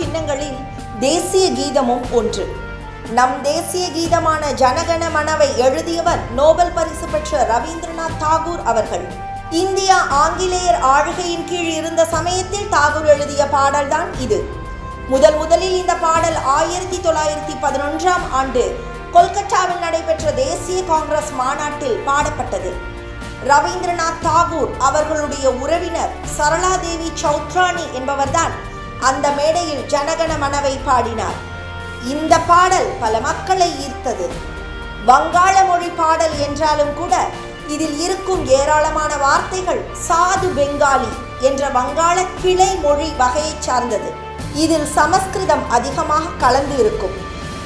சின்னங்களில் தேசிய கீதமும் ஒன்று. நம் தேசிய கீதமான ஜனகண மனவை எழுதியவர் நோபல் பரிசு பெற்ற ரவீந்திரநாத் தாகூர் அவர்கள். இந்தியா ஆங்கிலேயர் ஆளுகையின் கீழ் இருந்த சமயத்தில் தாகூர் எழுதிய பாடல்தான் இது. முதல் முதலில் இந்த பாடல் ஆயிரத்தி தொள்ளாயிரத்தி பதினொன்றாம் ஆண்டு கொல்கத்தாவில் நடைபெற்ற தேசிய காங்கிரஸ் மாநாட்டில் பாடப்பட்டது. ரவீந்திரநாத் தாகூர் அவர்களுடைய உறவினர் சரளாதேவி சௌத்ராணி என்பவர்தான் அந்த மேடையில் ஜனகண மனவை பாடினார். இந்த பாடல் பல மக்களை ஈர்த்தது. வங்காள மொழி பாடல் என்றாலும் கூட இதில் இருக்கும் ஏராளமான வார்த்தைகள் சாது பெங்காலி என்ற வங்காள கிளை மொழி வகையைச் சார்ந்தது. இதில் சமஸ்கிருதம் அதிகமாக கலந்து இருக்கும்.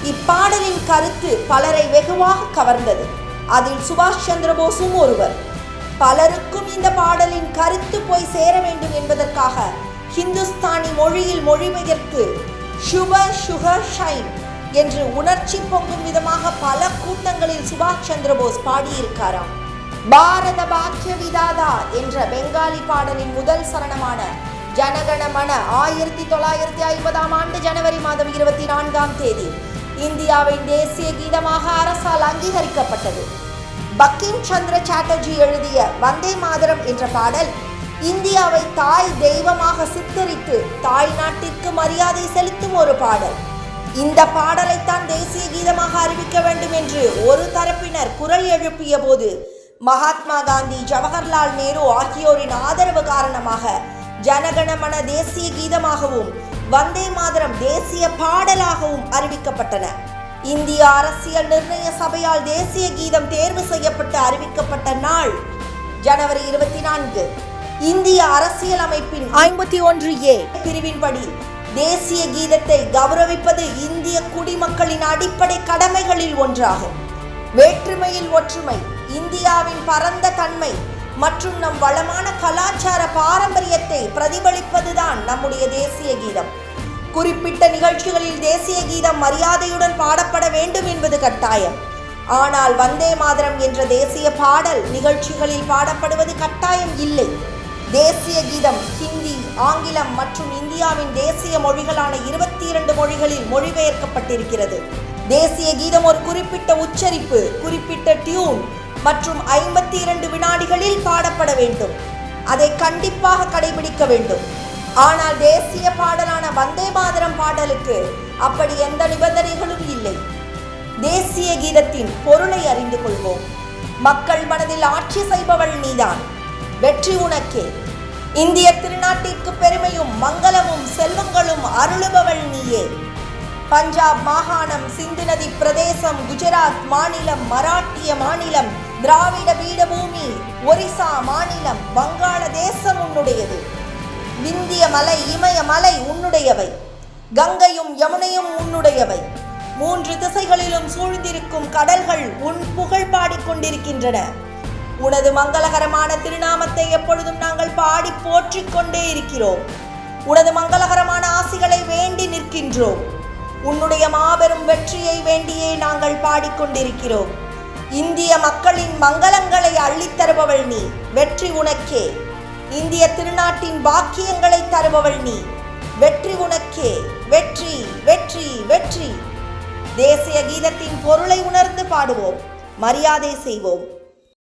இப்பாடலின் கருத்து பலரை வெகுவாக கவர்ந்தது. அதில் சுபாஷ் சந்திரபோஸும் ஒருவர். பலருக்கும் இந்த பாடலின் கருத்து போய் சேர வேண்டும் என்பதற்காக ஹிந்துஸ்தானி மொழியில் மொழிபெயர்த்து சுப சுக ஷைன் என்று உணர்ச்சி பொங்கும் விதமாக பல கூட்டங்களில் சுபாஷ் சந்திரபோஸ் பாடியிருக்காராம். பாரத பாக்கிய விதாதா என்ற பெங்காலி பாடலின் முதல் சரணமான ஜனகண மன ஆயிரத்தி தொள்ளாயிரத்தி ஐம்பதாம் ஆண்டு ஜனவரி மாதம் இருபத்தி நான்காம் தேதி இந்தியாவின் தேசிய கீதமாக அரசால் அங்கீகரிக்கப்பட்டது. பக்கிம் சந்திர சாட்டர்ஜி எழுதிய வந்தே மாதரம் என்ற பாடல் இந்தியாவை தாய் தெய்வமாக சித்தரித்து தாய் நாட்டிற்கு மரியாதை செலுத்தும் ஒரு பாடல். இந்த பாடலைத்தான் தேசிய கீதமாக அறிவிக்க வேண்டும் என்று ஒரு தரப்பினர் குரல் எழுப்பிய போது மகாத்மா காந்தி ஜவஹர்லால் நேரு ஆகியோரின் ஆதரவு காரணமாக ஜனகணமன தேசிய கீதமாகவும் வந்தே மாதரம் தேசிய பாடலாகவும் அறிவிக்கப்பட்டன. இந்திய அரசியல் நிர்ணய சபையால் தேசிய கீதம் தேர்வு செய்யப்பட்டு அறிவிக்கப்பட்ட நாள் ஜனவரி இருபத்தி நான்கு. இந்திய அரசியல் அமைப்பின் ஐம்பத்தி ஒன்று ஏ பிரிவின்படி தேசிய கீதத்தை கௌரவிப்பது இந்திய குடிமக்களின் அடிப்படை கடமைகளில் ஒன்றாகும். வேற்றுமையில் ஒற்றுமை இந்தியாவின் பரந்த தன்மை மற்றும் நம் வளமான கலாச்சார பாரம்பரியத்தை பிரதிபலிப்பதுதான் நம்முடைய தேசிய கீதம். குறிப்பிட்ட நிகழ்ச்சிகளில் தேசிய கீதம் மரியாதையுடன் பாடப்பட வேண்டும் என்பது கட்டாயம். ஆனால் வந்தே மாதரம் என்ற தேசிய பாடல் நிகழ்ச்சிகளில் பாடப்படுவது கட்டாயம் இல்லை. தேசிய கீதம் ஹிந்தி ஆங்கிலம் மற்றும் இந்தியாவின் தேசிய மொழிகளான இருபத்தி இரண்டு மொழிகளில் மொழிபெயர்க்கப்பட்டிருக்கிறது. தேசிய கீதம் ஒரு குறிப்பிட்ட உச்சரிப்பு குறிப்பிட்ட டியூன் மற்றும் ஐம்பத்தி இரண்டு வினாடிகளில் பாடப்பட வேண்டும். அதை கண்டிப்பாக கடைபிடிக்க வேண்டும். ஆனால் தேசிய பாடலான வந்தே மாதரம் பாடலுக்கு அப்படி எந்த நிபந்தனைகளும் இல்லை. தேசிய கீதத்தின் பொருளை அறிந்து கொள்வோம். மக்கள் மனதில் ஆட்சி செய்பவள் நீதான். வெற்றி உனக்கே. இந்திய திருநாட்டிற்கு பெருமையும் மங்களமும் செல்வங்களும் அருளுபவள் நீயே. பஞ்சாப் மாகாணம் சிந்து நதி பிரதேசம் குஜராத் மாநிலம் மராட்டிய மாநிலம் திராவிட பீடபூமி ஒரிசா மாநிலம் வங்காள தேசம் உன்னுடையது. விந்திய மலை இமய மலை உன்னுடையவை. கங்கையும் யமுனையும் உன்னுடையவை. மூன்று திசைகளிலும் சூழ்ந்திருக்கும் கடல்கள் உன் புகழ் பாடிக்கொண்டிருக்கின்றன உனது மங்களகரமான திருநாமத்தை எப்பொழுதும் நாங்கள் பாடி போற்றிக் கொண்டே இருக்கிறோம். உனது மங்களகரமான ஆசிகளை வேண்டி நிற்கின்றோம். உன்னுடைய மாபெரும் வெற்றியை வேண்டியே நாங்கள் பாடிக்கொண்டிருக்கிறோம் இந்திய மக்களின் மங்களங்களை அள்ளித் தருபவள் நீ வெற்றி உனக்கே. இந்திய திருநாட்டின் பாக்கியங்களை தருபவள் நீ வெற்றி உனக்கே. வெற்றி வெற்றி வெற்றி. தேசிய கீதத்தின் பொருளை உணர்ந்து பாடுவோம். மரியாதை செய்வோம்.